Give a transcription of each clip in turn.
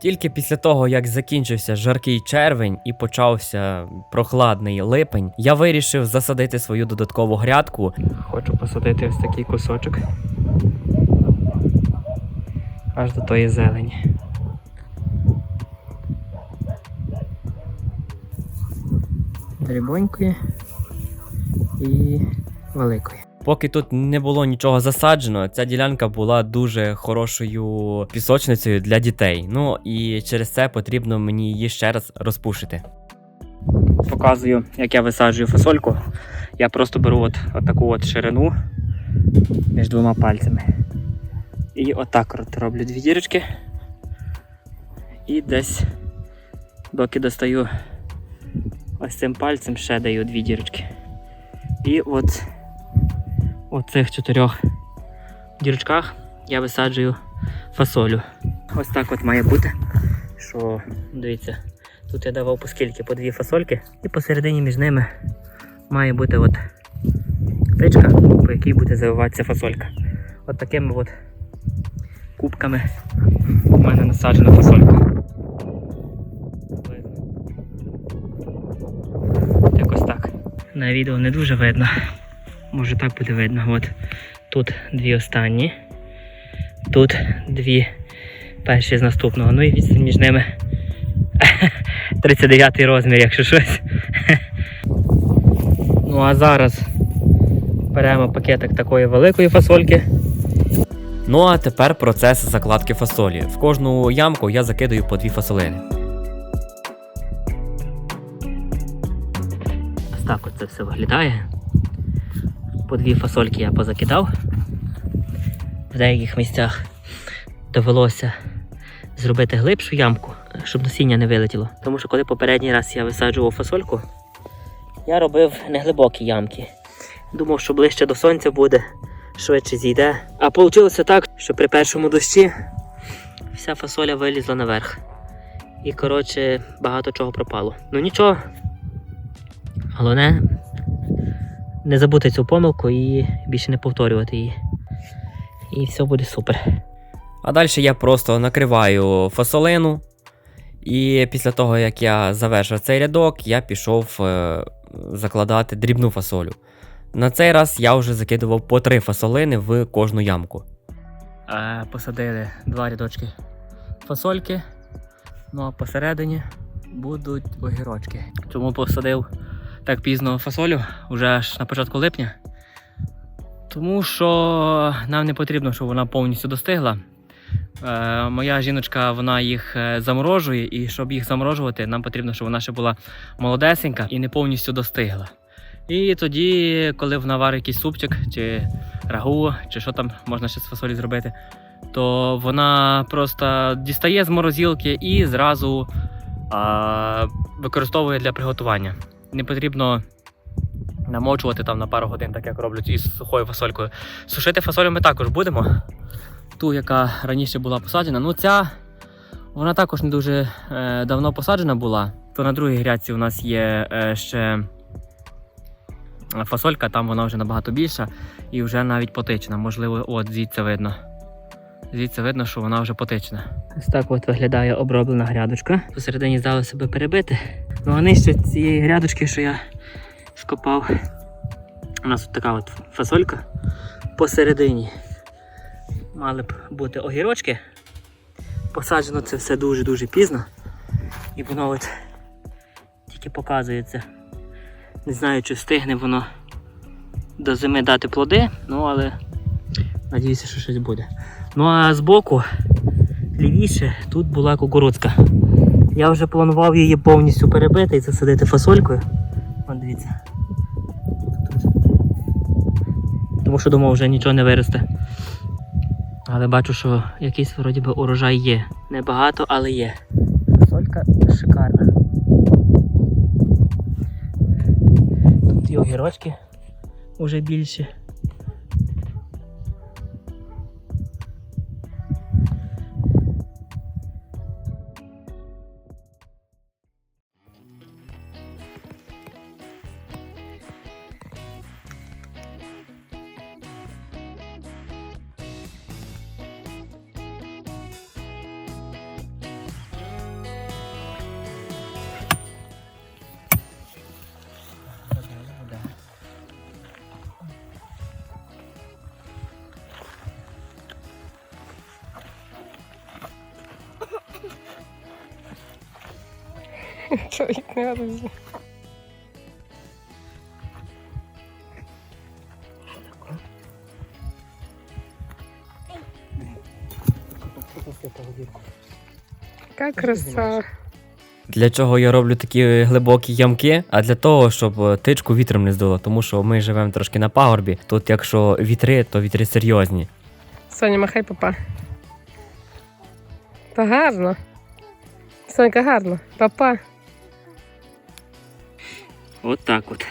Тільки після того, як закінчився жаркий червень і почався прохладний липень, я вирішив засадити свою додаткову грядку. Хочу посадити ось такий кусочок. Аж до тої зелені. Дрібонької і великої. Поки тут не було нічого засаджено, ця ділянка була дуже хорошою пісочницею для дітей. Ну і через це потрібно мені її ще раз розпушити. Показую, як я висаджую фасольку. Я просто беру от, от таку от ширину між двома пальцями. І отак от роблю дві дірочки. І десь, доки достаю ось цим пальцем, ще даю дві дірочки. І от у цих чотирьох дірочках я висаджую фасолю. Ось так от має бути. Що, дивіться, тут я давав по скільки по дві фасольки, і посередині між ними має бути от птичка, по якій буде завиватися фасолька. От такими от кубками у мене насаджена фасолька. Якось так. На відео не дуже видно. Може так буде видно. От тут дві останні. Тут дві перші з наступного. Ну і відстань між ними 39 розмір, якщо щось. ну а зараз беремо пакетик такої великої фасольки. Ну а тепер процес закладки фасолі. В кожну ямку я закидаю по дві фасолини. Ось так от це все виглядає. По дві фасольки я позакидав. В деяких місцях довелося зробити глибшу ямку, щоб насіння не вилетіло. Тому що коли попередній раз я висаджував фасольку, я робив неглибокі ямки. Думав, що ближче до сонця буде, швидше зійде. А вийшло так, що при першому дощі вся фасоля вилізла наверх. І, коротше, багато чого пропало. Ну нічого. Головне, не забути цю помилку і більше не повторювати її. І все буде супер. А далі я просто накриваю фасолину. І після того, як я завершив цей рядок, я пішов е, закладати дрібну фасолю. На цей раз я вже закидував по три фасолини в кожну ямку. Е, посадили два рядочки фасольки. Ну а посередині будуть огірочки. Чому посадив так пізно фасолю, вже аж на початку липня. Тому що нам не потрібно, щоб вона повністю достигла. Е, моя жіночка вона їх е, заморожує, і щоб їх заморожувати, нам потрібно, щоб вона ще була молодесенька і не повністю достигла. І тоді, коли вона варить якийсь супчик, чи рагу, чи що там можна ще з фасолі зробити, то вона просто дістає з морозилки і зразу а, використовує для приготування. Не потрібно намочувати там на пару годин, так як роблять із сухою фасолькою. Сушити фасолю ми також будемо. Ту, яка раніше була посаджена. Ну ця вона також не дуже е, давно посаджена була. То на другій грядці у нас є е, ще фасолька, там вона вже набагато більша і вже навіть потична. Можливо, от звідси видно. Звідси видно, що вона вже потична. Ось так от виглядає оброблена грядочка. Посередині здало себе перебити. Ну а нижче цієї грядочки, що я скопав. У нас от така от фасолька посередині. Мали б бути огірочки. Посаджено це все дуже-дуже пізно. І воно от тільки показується. Не знаю, чи встигне воно до зими дати плоди, ну але надіюся, що щось буде. Ну а збоку, лівіше, тут була кукурудзка. Я вже планував її повністю перебити і засадити фасолькою. От дивіться. Тому що думав, вже нічого не виросте. Але бачу, що якийсь вроді би урожай є. Небагато, але є. Фасолька шикарна. Тут і огірочки вже більші. Чоловік не розуміє. Яка краса. Для чого я роблю такі глибокі ямки? А для того, щоб е, тичку вітром не здуло, тому що ми живемо трошки на пагорбі. Тут, якщо вітри, то вітри серйозні. Соня, махай папа. Та гарно. Сонька, гарно. Папа. От так от.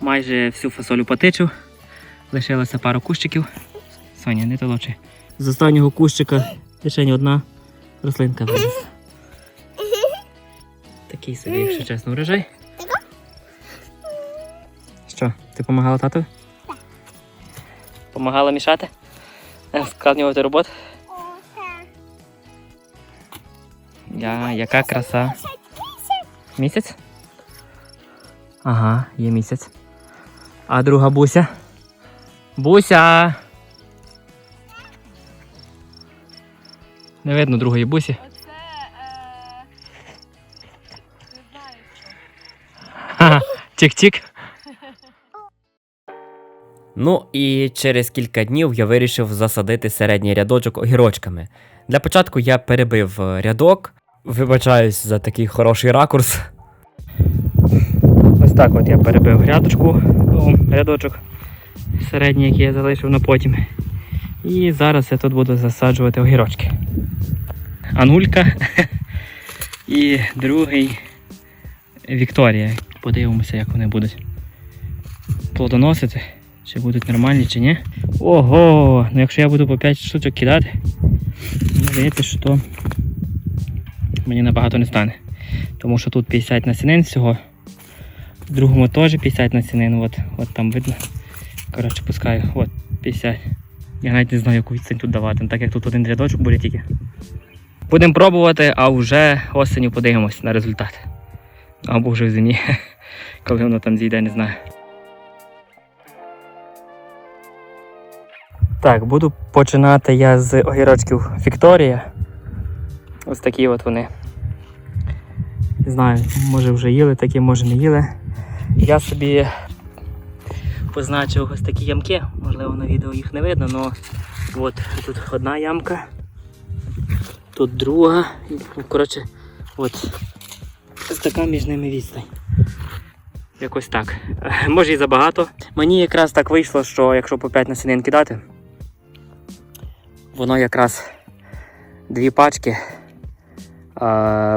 Майже всю фасолю потичив. Лишилося пару кущиків. Соня, не толочи. З останнього кущика лише одна рослинка виросла. Такий собі, якщо чесно, врожай. Що, ти допомагала тату? Так. Помагала мішати? Е, Складнювати роботу? Я, яка краса. Місяць? Ага, є місяць. А друга буся? Буся! Не видно другої бусі. Тік-тік. Ну і через кілька днів я вирішив засадити середній рядочок огірочками. Для початку я перебив рядок. Вибачаюсь за такий хороший ракурс. Так от я перебив грядочку, рядочок середній, який я залишив на потім. І зараз я тут буду засаджувати огірочки. Анулька і другий Вікторія. Подивимося, як вони будуть плодоносити, чи будуть нормальні, чи ні. Ого! Ну якщо я буду по 5 штучок кидати, мені здається, що мені набагато не стане. Тому що тут 50 насінин всього. В другому теж 50 насінин, от, от там видно. Коротше, пускаю, от 50. Я навіть не знаю, яку відстань тут давати, так як тут один рядочок буде тільки. Будемо пробувати, а вже осеню подивимось на результат. Або вже в зимі, коли воно там зійде, не знаю. Так, буду починати я з огірочків Вікторія. Ось такі от вони. Не знаю, може вже їли такі, може не їли. Я собі позначив ось такі ямки, можливо на відео їх не видно, але от тут одна ямка, тут друга. Ну, Коротше, от ось така між ними відстань. Якось так. Може і забагато. Мені якраз так вийшло, що якщо по 5 насінин кидати, воно якраз дві пачки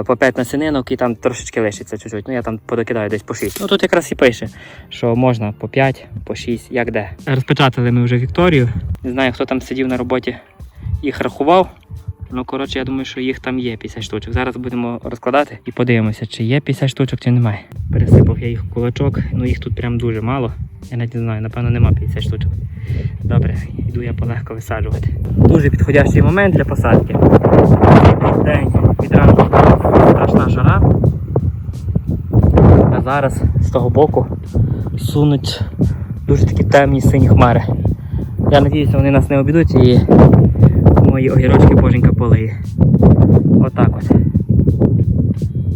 по 5 насінинок і там трошечки лишиться чуть-чуть. Ну я там подокидаю десь по 6. Ну тут якраз і пише, що можна по 5, по 6, як де. Розпечатали ми вже Вікторію. Не знаю, хто там сидів на роботі, їх рахував. Ну, коротше, я думаю, що їх там є 50 штучок. Зараз будемо розкладати і подивимося, чи є 50 штучок, чи немає. Пересипав я їх в кулачок, ну їх тут прям дуже мало. Я навіть не знаю, напевно, нема 50 штучок. Добре, йду я полегко висаджувати. Дуже підходящий момент для посадки. День від ранку страшна жара. А зараз з того боку сунуть дуже такі темні сині хмари. Я сподіваюся, вони нас не обійдуть і мої огірочки боженька полиє. Отак от.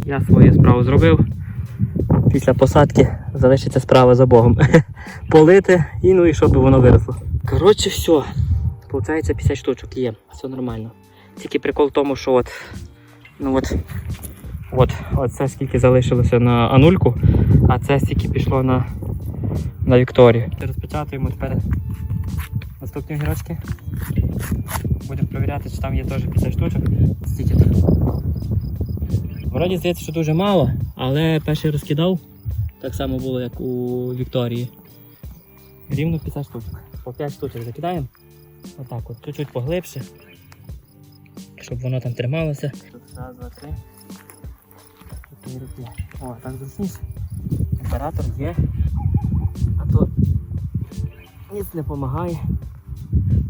Я свою справу зробив. Після посадки залишиться справа за Богом. Полити і ну і щоб воно виросло. Коротше, все. Получається 50 штучок є. Все нормально. Тільки прикол в тому, що от. Ну от. От, от скільки залишилося на анульку, а це стільки пішло на, на Вікторію. Розпечатуємо тепер наступні огірочки. Будемо перевіряти, чи там є теж 50 штучок. Стільки тут. Вроді здається, що дуже мало, але перший розкидав. Так само було, як у Вікторії. Рівно 50 штучок. По 5 штучок закидаємо. Отак от, чуть-чуть поглибше. Щоб воно там трималося. Раз, два, три. Чотири, п'ять. О, так зручніше. Оператор є. А то ніц не допомагає.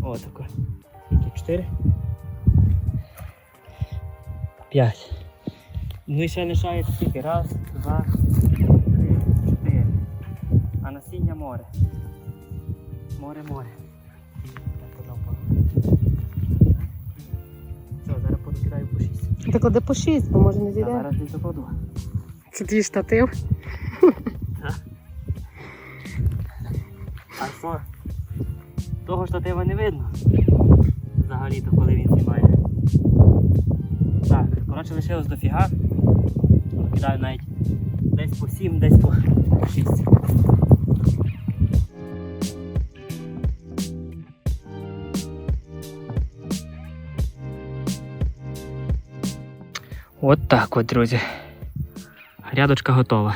О, таке. Скільки? Чотири. П'ять. Ну і ще лишається скільки? Раз, два, три, чотири. А насіння море. Море, море. Так, покидаю по шість. Ти клади по 6, бо може не Я зійде. зараз не закладу. Це твій штатив. А що? Того штатива не видно. Взагалі-то, коли він знімає. Так, коротше, лишилось дофіга. Кидаю навіть десь по 7, десь по 6. От так от, друзі. Грядочка готова.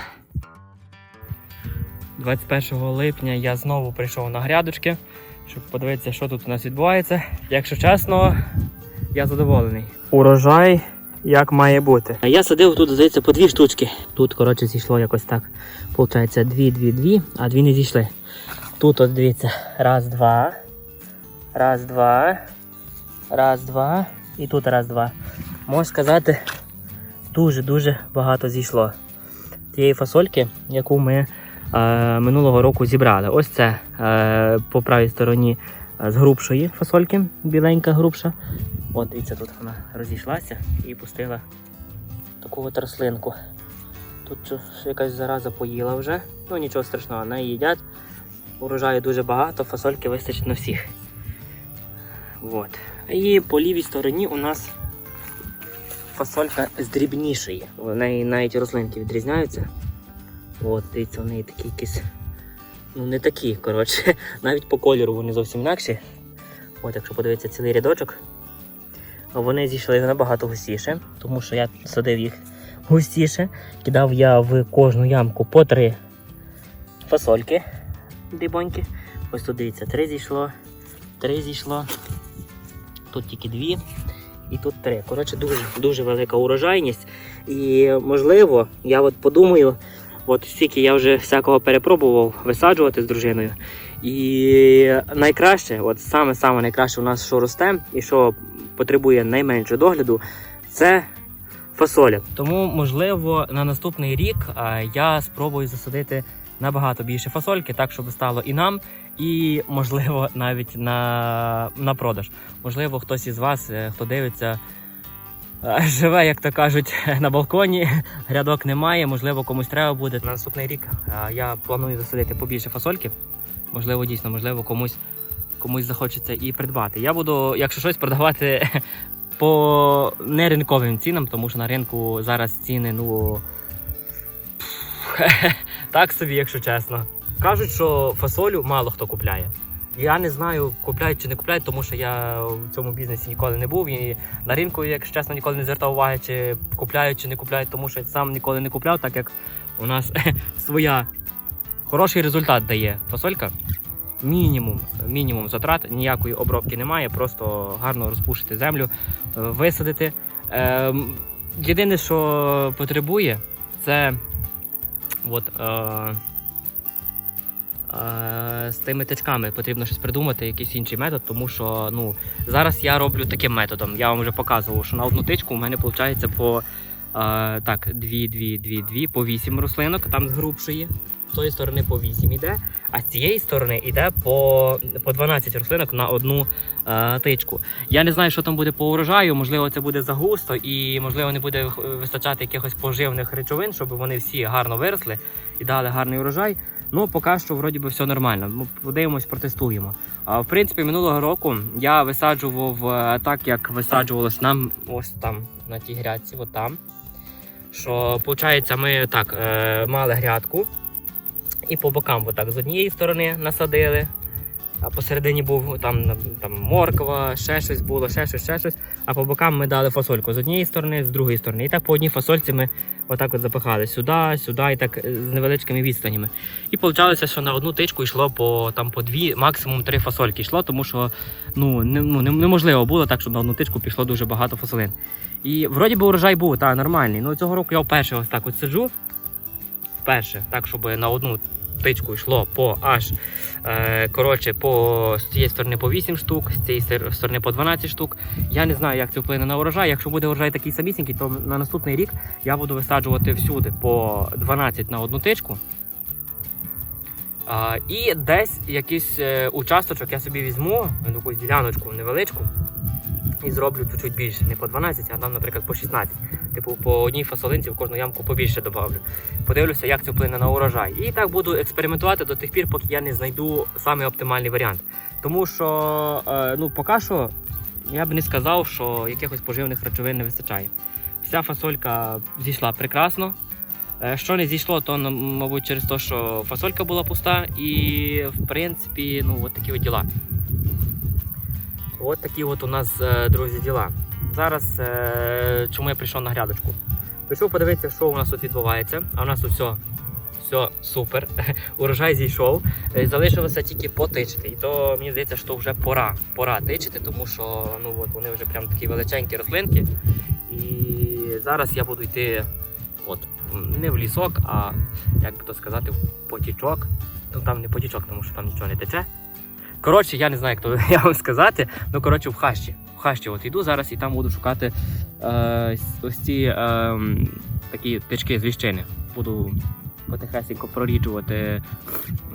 21 липня я знову прийшов на грядочки, щоб подивитися, що тут у нас відбувається. Якщо чесно, я задоволений. Урожай як має бути. Я садив тут, здається, по дві штучки. Тут, коротше, зійшло якось так. Получається, дві, дві, дві, а дві не зійшли. Тут, от дивіться, раз, два. Раз, два. Раз, два. І тут раз, два. Можу сказати, дуже-дуже багато зійшло. Тієї фасольки, яку ми е, минулого року зібрали. Ось це е, по правій стороні е, з грубшої фасольки, біленька грубша. От дивіться, тут вона розійшлася і пустила таку от рослинку. Тут якась зараза поїла вже. Ну нічого страшного, неї їдять. Урожаю дуже багато, фасольки вистачить на всіх. От. І по лівій стороні у нас фасолька з дрібнішої. Неї навіть рослинки відрізняються. От, дивіться, вони такі якісь. Ну, не такі, коротше. Навіть по кольору вони зовсім інакші. От, якщо подивитися цілий рядочок, вони зійшли набагато густіше, тому що я садив їх густіше. Кидав я в кожну ямку по три фасольки дрібоньки. Ось тут дивіться, три зійшло, три зійшло. Тут тільки дві. І тут три. Коротше, дуже дуже велика урожайність. І можливо, я от подумаю, От стільки я вже всякого перепробував висаджувати з дружиною. І найкраще, от саме саме найкраще у нас, що росте і що потребує найменше догляду, це фасоля. Тому, можливо, на наступний рік я спробую засадити набагато більше фасольки, так щоб стало і нам, і можливо навіть на, на продаж. Можливо, хтось із вас, е, хто дивиться. е, Живе, як то кажуть, на балконі, грядок немає, можливо, комусь треба буде. На наступний рік я планую засадити побільше фасольки. Можливо, дійсно, можливо, комусь, комусь захочеться і придбати. Я буду, якщо щось, продавати по неринковим цінам, тому що на ринку зараз ціни, ну. так собі, якщо чесно. Кажуть, що фасолю мало хто купляє. Я не знаю, купляють чи не купляють, тому що я в цьому бізнесі ніколи не був. І на ринку, якщо чесно, ніколи не звертав уваги, чи купляють, чи не купляють, тому що сам ніколи не купляв, так як у нас своя хороший результат дає фасолька. Мінімум, мінімум затрат, ніякої обробки немає, просто гарно розпушити землю, е, висадити. Ем, єдине, що потребує, це от, е, е, з тими тичками потрібно щось придумати, якийсь інший метод, тому що ну, зараз я роблю таким методом. Я вам вже показував, що на одну тичку у мене виходить по е, так, 2, 2, 2, 2, по 8 рослинок, там з грубшої. З тої сторони по 8 йде, а з цієї сторони йде по, по 12 рослинок на одну е, тичку. Я не знаю, що там буде по урожаю. Можливо, це буде загусто, і можливо не буде вистачати якихось поживних речовин, щоб вони всі гарно виросли і дали гарний урожай. Ну, поки що, вроді би, все нормально. Ми подивимось, протестуємо. А в принципі, минулого року я висаджував е, так, як висаджувалось нам ось там на тій грядці, от там. Що, виходить, ми так е, мали грядку. І по бокам отак з однієї сторони насадили, а посередині був там, там морква, ще щось було, ще щось, ще щось. А по бокам ми дали фасольку з однієї сторони, з другої сторони. І так по одній фасольці ми отак от запихали сюди, сюди, і так е, з невеличкими відстанями. І виходилося, що на одну тичку йшло по там по дві, максимум три фасольки йшло, тому що ну, не, ну, неможливо було так, щоб на одну тичку пішло дуже багато фасолин. І вроді би урожай був, так, нормальний. Ну цього року я вперше ось так от сиджу. Вперше, так, щоб на одну тичку йшло по аж е, коротше, по з цієї сторони по 8 штук, з цієї сторони по 12 штук. Я не знаю, як це вплине на урожай. Якщо буде урожай такий самісінький, то на наступний рік я буду висаджувати всюди по 12 на одну тичку. І десь якийсь е, участочок я собі візьму, якусь діляночку невеличку. І зроблю чуть-чуть більше. Не по 12, а там, наприклад, по 16. Типу, по одній фасолинці в кожну ямку побільше добавлю. Подивлюся, як це вплине на урожай. І так буду експериментувати до тих пір, поки я не знайду самий оптимальний варіант. Тому що, е, ну, поки що, я б не сказав, що якихось поживних речовин не вистачає. Вся фасолька зійшла прекрасно. Е, Що не зійшло, то мабуть через те, що фасолька була пуста, і в принципі, ну от такі от діла. От такі от у нас, е, друзі, діла. Зараз е, чому я прийшов на грядочку? Прийшов подивитися, що у нас тут відбувається. А у нас тут все, все супер. Урожай зійшов. Е, Залишилося тільки потичити. І то мені здається, що вже пора. Пора тичити, тому що ну от вони вже прям такі величенькі рослинки. І зараз я буду йти от не в лісок, а як би то сказати, в потічок. Ну там не потічок, тому що там нічого не тече. Коротше, я не знаю, як то я вам сказати. Ну коротше, в хащі. В хащі от йду зараз і там буду шукати е, ось ці е, такі тички з ліщини. Буду потихесенько проріджувати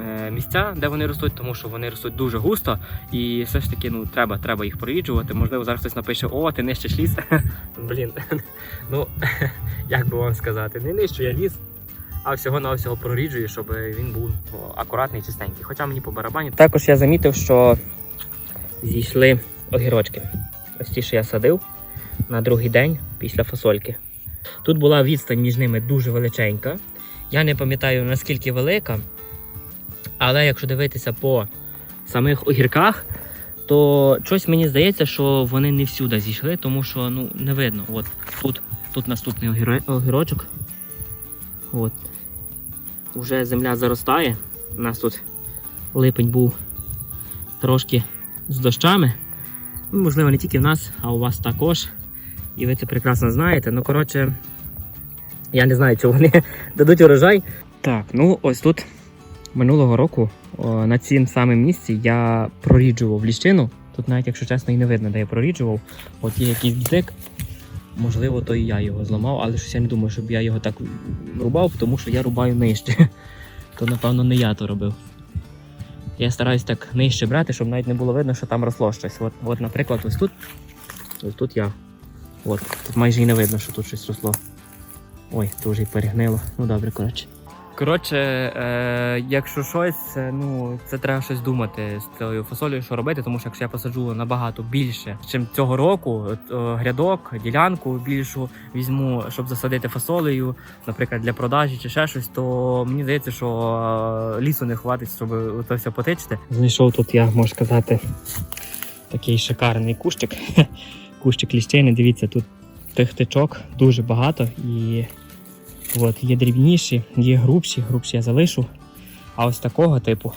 е, місця, де вони ростуть, тому що вони ростуть дуже густо, і все ж таки ну треба, треба їх проріджувати. Можливо, зараз хтось напише: О, ти нищиш ліс. Блін, ну як би вам сказати, не нищу я ліс, а всього на всього проріджую, щоб він був акуратний, чистенький. Хоча мені по барабані. Також я замітив, що зійшли огірочки. Ось ті, що я садив на другий день після фасольки. Тут була відстань між ними дуже величенька. Я не пам'ятаю наскільки велика, але якщо дивитися по самих огірках, то щось мені здається, що вони не всюди зійшли, тому що ну, не видно. От тут, тут наступний огірочок. От. Уже земля заростає. У нас тут липень був трошки з дощами. Ну, можливо, не тільки в нас, а у вас також. І ви це прекрасно знаєте. Ну, коротше, я не знаю, чи вони дадуть урожай. Так, ну ось тут минулого року о, на цім самим місці я проріджував ліщину. Тут навіть, якщо чесно, і не видно, де я проріджував. От є якийсь бзик. Можливо, то і я його зламав, але щось я не думаю, щоб я його так рубав, тому що я рубаю нижче. То, напевно, не я то робив. Я стараюсь так нижче брати, щоб навіть не було видно, що там росло щось. От, от наприклад, ось тут. Ось тут я. От, тут майже і не видно, що тут щось росло. Ой, дуже й перегнило. Ну добре, коротше. Коротше, е, якщо щось, е, ну це треба щось думати з цією фасолею, що робити, тому що якщо я посаджу набагато більше, ніж цього року, грядок, ділянку більшу візьму, щоб засадити фасолею, наприклад, для продажі чи ще щось, то мені здається, що е, лісу не хватить, щоб це все потичити. Знайшов тут, я можу сказати, такий шикарний кущик. Кущик ліщини. Дивіться, тут тих тичок дуже багато і от, є дрібніші, є грубші, грубші я залишу. А ось такого типу.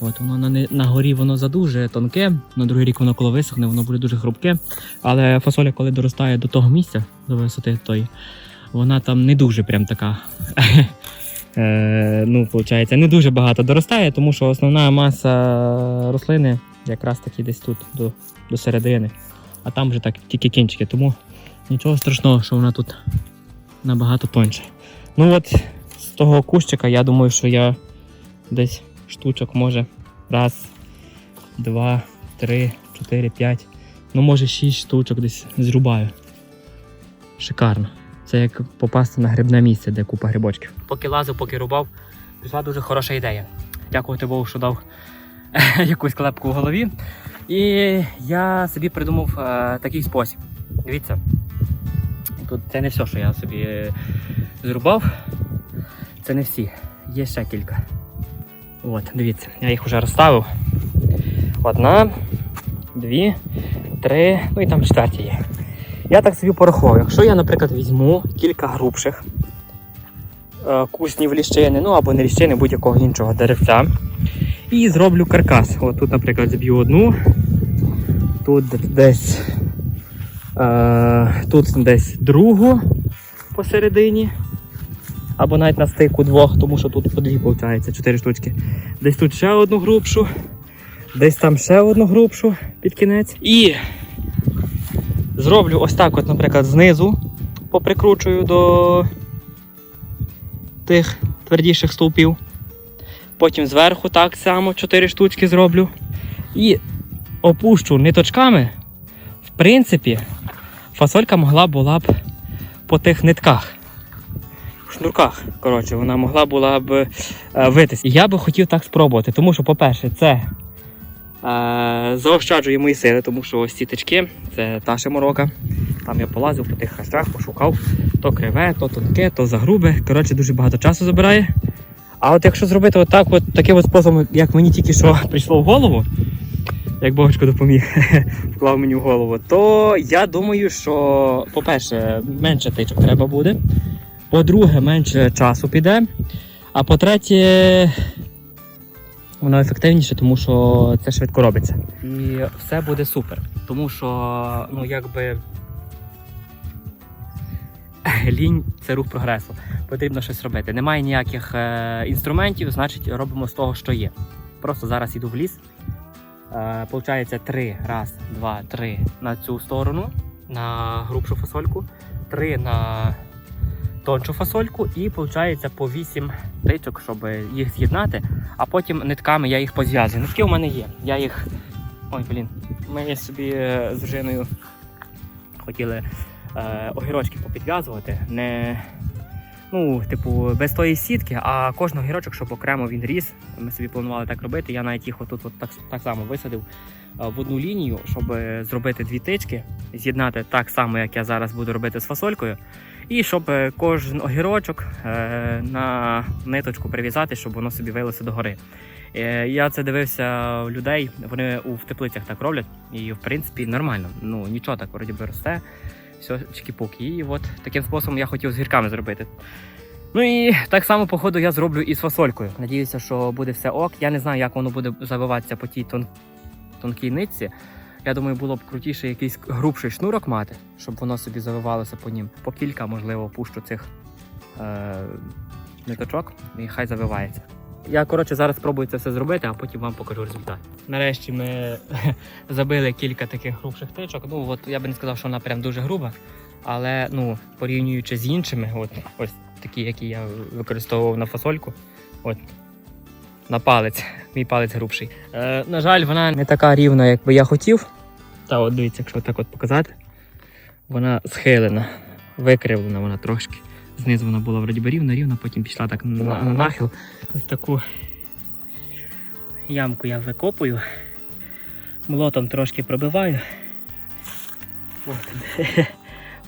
От воно на, на горі воно задуже тонке, на другий рік воно коли висохне, воно буде дуже хрупке. Але фасоля, коли доростає до того місця, до висоти тої, вона там не дуже прям така. Е, ну, виходить, не дуже багато доростає, тому що основна маса рослини якраз таки десь тут до, до середини. А там вже так тільки кінчики, тому нічого страшного, що вона тут набагато тоньше. Ну от з того кущика я думаю, що я десь штучок може раз, два, три, чотири, п'ять. Ну, може, шість штучок десь зрубаю. Шикарно. Це як попасти на грибне місце, де купа грибочків. Поки лазив, поки рубав, пішла дуже хороша ідея. Дякувати Богу, що дав якусь клепку в голові. І я собі придумав е, такий спосіб. Дивіться, тут це не все, що я собі е, зрубав. Це не всі. Є ще кілька. От, дивіться, я їх вже розставив. Одна, дві, три, ну і там четверті є. Я так собі порахував, якщо я, наприклад, візьму кілька грубших е, куснів ліщини, ну або не ліщини, будь-якого іншого деревця, і зроблю каркас. От тут, наприклад, зб'ю одну, тут десь, тут десь другу посередині. Або навіть на стику двох, тому що тут по дві виходить, чотири штучки. Десь тут ще одну грубшу, десь там ще одну грубшу під кінець. І зроблю ось так, от, наприклад, знизу поприкручую до тих твердіших стовпів. Потім зверху так само 4 штучки зроблю. І опущу ниточками в принципі, фасолька могла була б по тих нитках. Шнурках, коротше, вона могла була б е, витись. Я би хотів так спробувати, тому що, по-перше, це е, заощаджує мої сили, тому що ось ці тички це та ще морока. Там я полазив по тих хрестах, пошукав то криве, то тонке, то загрубе. Коротше, дуже багато часу забирає. А от якщо зробити отак, от таким от способом, як мені тільки що прийшло в голову, як Богочко допоміг, вклав мені в голову, то я думаю, що, по-перше, менше тичок треба буде. По-друге, менше часу піде. А по-третє, воно ефективніше, тому що це швидко робиться. І все буде супер. Тому що, ну, якби. Лінь це рух прогресу. Потрібно щось робити. Немає ніяких е, інструментів, значить робимо з того, що є. Просто зараз йду в ліс. Е, Получається три, раз, два, три на цю сторону, на грубшу фасольку, три на тоншу фасольку, і виходить по вісім тичок, щоб їх з'єднати, а потім нитками я їх позв'язую. Нитки у мене є. Я їх. Ой, блін, ми собі е, з дружиною хотіли е, огірочки попідв'язувати. Не, ну, типу, без тої сітки, а кожен огірочок, щоб окремо він ріс. Ми собі планували так робити. Я навіть їх отут от так, так само висадив е, в одну лінію, щоб е, зробити дві тички, з'єднати так само, як я зараз буду робити з фасолькою. І щоб е, кожен огірочок на ниточку прив'язати, щоб воно собі вилося догори. Я це дивився у людей, вони в теплицях так роблять, і в принципі нормально. Ну нічого так вроді би росте, все чики-пуки. І от таким способом я хотів з гірками зробити. Ну і так само, походу, я зроблю і з фасолькою. Надіюся, що буде все ок. Я не знаю, як воно буде завиватися по тій тон... тонкій нитці. Я думаю, було б крутіше якийсь грубший шнурок мати, щоб воно собі завивалося по нім. По кілька, можливо, пущу цих е... ниточок і хай завивається. Я коротше зараз спробую це все зробити, а потім вам покажу результат. Нарешті ми забили кілька таких грубших тичок. Ну от я би не сказав, що вона прям дуже груба, але ну порівнюючи з іншими, от ось такі, які я використовував на фасольку, от на палець, мій палець грубший. Е, на жаль, вона не така рівна, як би я хотів. Та от дивіться, якщо так от показати, вона схилена, викривлена вона трошки. Знизу вона була вроді би рівна, рівна, потім пішла так на, на нахил. Ось таку ямку я викопую. Молотом трошки пробиваю. От.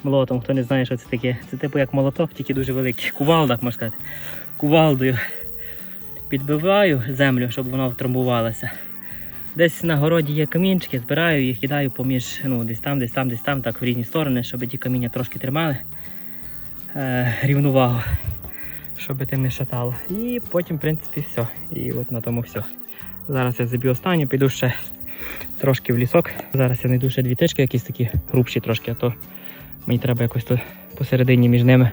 Молотом, хто не знає, що це таке. Це типу як молоток, тільки дуже великий. Кувалда, можна сказати. Кувалдою підбиваю землю, щоб вона втрамбувалася. Десь на городі є камінчики, збираю їх, кидаю поміж, ну, десь там, десь там, десь там, так в різні сторони, щоб ті каміння трошки тримали е, рівновагу, щоб тим не шатало. І потім, в принципі, все. І от на тому все. Зараз я заб'ю останню, піду ще трошки в лісок. Зараз я знайду ще дві тички, якісь такі грубші трошки, а то мені треба якось тут посередині між ними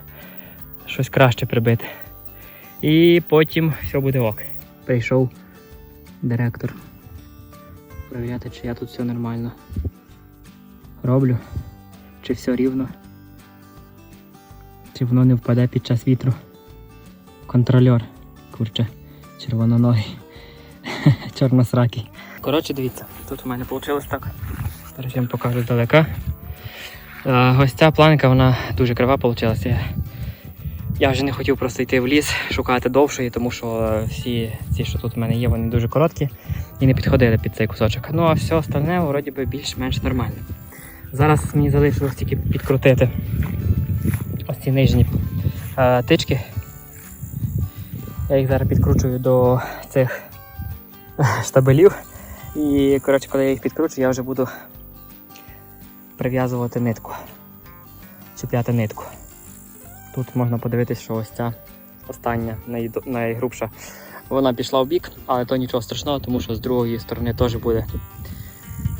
щось краще прибити. І потім все буде ок. Прийшов директор. Перевіряти, чи я тут все нормально роблю, чи все рівно, чи воно не впаде під час вітру. Контрольор, курче, червононогий, чорносракий. Коротше, дивіться, тут у мене вийшло так. Зараз я вам покажу здалека. Е, Ось ця планка, вона дуже крива вийшла. Я, вже не хотів просто йти в ліс, шукати довшої, тому що е, всі ці, що тут в мене є, вони дуже короткі і не підходили під цей кусочок. Ну а все остальне вроді би більш-менш нормально. Зараз мені залишилось тільки підкрутити ці нижні тички. Я їх зараз підкручую до цих штабелів. І коротше, коли я їх підкручу, я вже буду прив'язувати нитку. Чіпляти нитку. Тут можна подивитись, що ось ця остання, найгрубша, вона пішла в бік, але то нічого страшного, тому що з другої сторони теж буде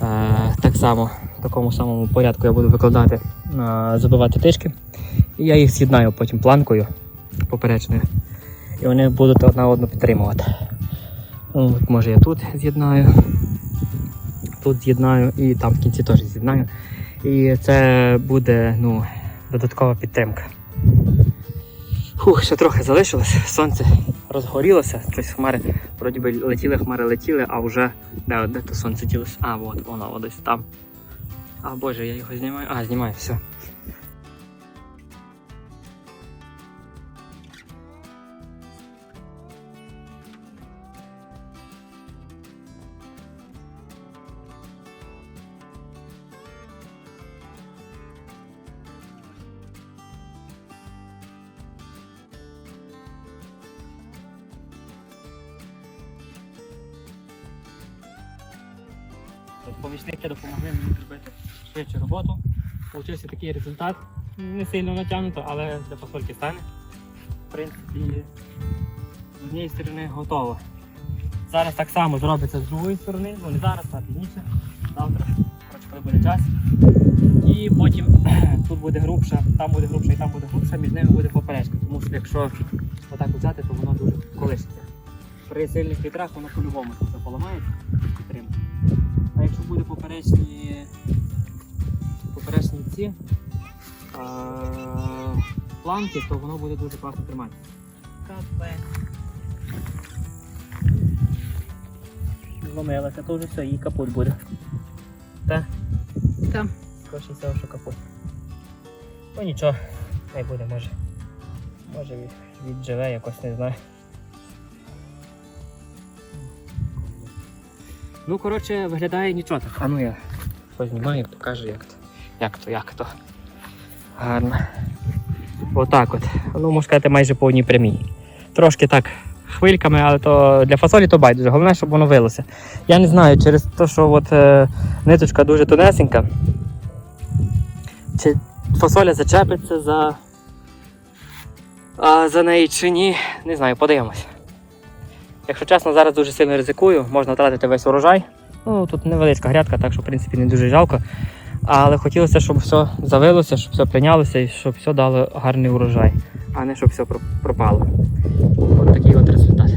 е, так само, в такому самому порядку я буду викладати, е, забивати тишки. І я їх з'єднаю потім планкою поперечною. І вони будуть одна одну підтримувати. Ну, От, може я тут з'єднаю, тут з'єднаю і там в кінці теж з'єднаю. І це буде ну, додаткова підтримка. Фух, ще трохи залишилось, сонце розгорілося, щось хмари, вроді би летіли, хмари летіли, а вже де, де то сонце ділося? А, от воно, десь там. А боже, я його знімаю. А, знімаю, все. Такий результат. Не сильно натягнуто, але для фасольки стане. В принципі, з однієї сторони готово. Зараз так само зробиться з другої сторони, ну не зараз, а пізніше. Завтра, коротше, коли буде час. І потім тут буде грубша, там буде грубша і там буде грубша, між ними буде поперечка. Тому що якщо отак взяти, то воно дуже колишиться. При сильних вітрах воно по-любому все поламається підтримка. А якщо буде поперечні, поперечні ці а, планки, то воно буде дуже класно тримати. Зломилася, то вже все, їй капут буде. Так? Так. Скоріше всього, що капут. Ну нічого, не буде, може. Може від, відживе якось, не знаю. Ну, коротше, виглядає нічого так. А ну я познімаю, покажу, як то. Як то, як то. Гарно. Отак от. Ну, можна сказати, майже по одній прямій. Трошки так хвильками, але то для фасолі то байдуже. Головне, щоб воно вилося. Я не знаю, через те, що от, е, ниточка дуже тонесенька. Чи фасоля зачепиться за, а, за неї чи ні. Не знаю, подивимось. Якщо чесно, зараз дуже сильно ризикую, можна втратити весь урожай. Ну, тут невеличка грядка, так що в принципі не дуже жалко. Але хотілося, щоб все завилося, щоб все прийнялося і щоб все дало гарний урожай, а не щоб все пропало. От такий от результат.